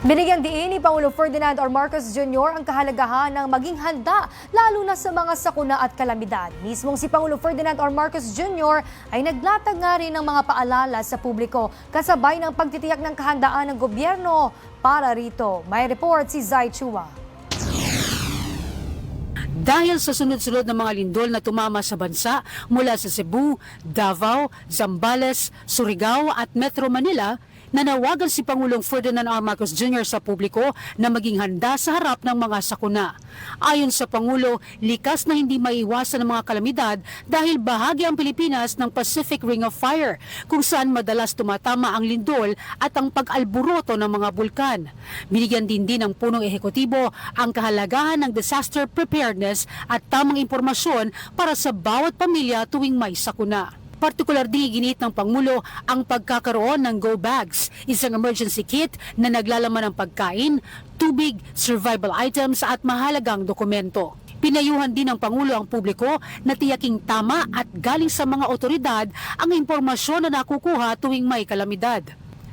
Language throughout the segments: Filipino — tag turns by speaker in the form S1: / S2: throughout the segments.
S1: Binigyan diin ni Pangulo Ferdinand R. Marcos Jr. ang kahalagahan ng maging handa lalo na sa mga sakuna at kalamidad. Mismong si Pangulo Ferdinand R. Marcos Jr. ay naglatag nga rin ng mga paalala sa publiko kasabay ng pagtitiyak ng kahandaan ng gobyerno para rito. May report si Zai Chua.
S2: Dahil sa sunod-sunod na mga lindol na tumama sa bansa mula sa Cebu, Davao, Zambales, Surigao at Metro Manila, nanawagan si Pangulong Ferdinand R. Marcos Jr. sa publiko na maging handa sa harap ng mga sakuna. Ayon sa Pangulo, likas na hindi maiwasan ng mga kalamidad dahil bahagi ang Pilipinas ng Pacific Ring of Fire, kung saan madalas tumatama ang lindol at ang pag-alburoto ng mga bulkan. Binigyan din din ng punong ehekutibo ang kahalagahan ng disaster preparedness at tamang impormasyon para sa bawat pamilya tuwing may sakuna. Partikular din iginit ng Pangulo ang pagkakaroon ng Go Bags, isang emergency kit na naglalaman ng pagkain, tubig, survival items at mahalagang dokumento. Pinayuhan din ng Pangulo ang publiko na tiyaking tama at galing sa mga otoridad ang impormasyon na nakukuha tuwing may kalamidad.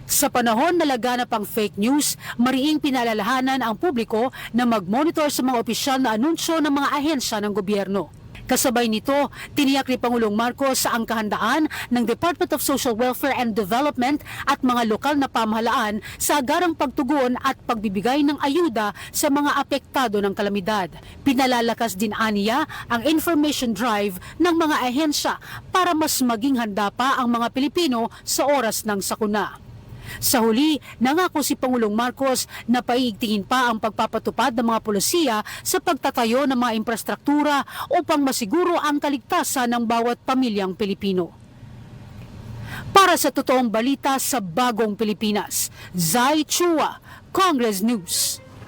S2: Sa panahon na laganap ang fake news, mariing pinalalahanan ang publiko na mag-monitor sa mga opisyal na anunsyo ng mga ahensya ng gobyerno. Kasabay nito, tiniyak ni Pangulong Marcos sa ang kahandaan ng Department of Social Welfare and Development at mga lokal na pamahalaan sa agarang pagtugon at pagbibigay ng ayuda sa mga apektado ng kalamidad. Pinalalakas din aniya ang information drive ng mga ahensya para mas maging handa pa ang mga Pilipino sa oras ng sakuna. Sa huli, nangako si Pangulong Marcos na paiigtingin pa ang pagpapatupad ng mga polisiya sa pagtatayo ng mga infrastruktura upang masiguro ang kaligtasan ng bawat pamilyang Pilipino. Para sa totoong balita sa Bagong Pilipinas, Zai Chua, Congress News.